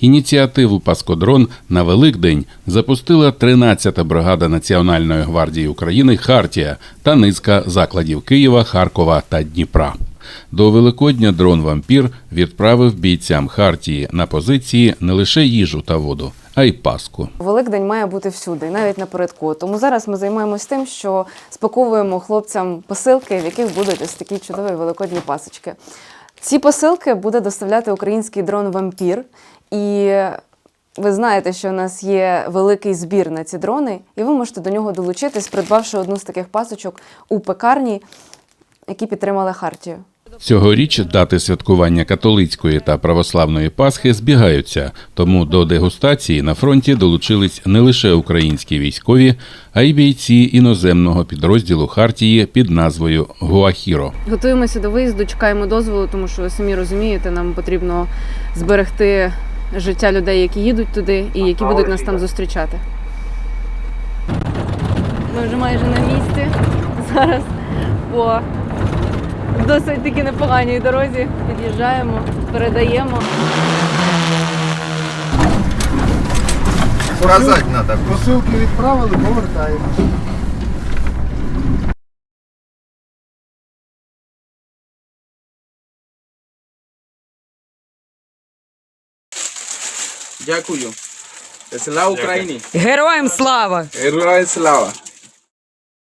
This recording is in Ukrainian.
Ініціативу Паскодрон на Великдень запустила 13-та бригада Національної гвардії України Хартія та низка закладів Києва, Харкова та Дніпра. До Великодня дрон Вампір відправив бійцям Хартії на позиції не лише їжу та воду, а й паску. Великдень має бути всюди, навіть напередку. Тому зараз ми займаємось тим, що спаковуємо хлопцям посилки, в яких будуть ось такі чудові великодні пасочки. Ці посилки буде доставляти український дрон Вампір. І ви знаєте, що у нас є великий збір на ці дрони, і ви можете до нього долучитись, придбавши одну з таких пасочок у пекарні, які підтримали Хартію. Цьогоріч дати святкування католицької та православної Пасхи збігаються, тому до дегустації на фронті долучились не лише українські військові, а й бійці іноземного підрозділу Хартії під назвою Гуахіро. Готуємося до виїзду, чекаємо дозволу, тому що ви самі розумієте, нам потрібно зберегти життя людей, які їдуть туди і які будуть нас там зустрічати. Ми вже майже на місці. Зараз по досить таки непоганій дорозі під'їжджаємо, передаємо. Уразать надо. Посилки відправили, повертаємо. Дякую. Слава Україні! Героям слава! Героям слава!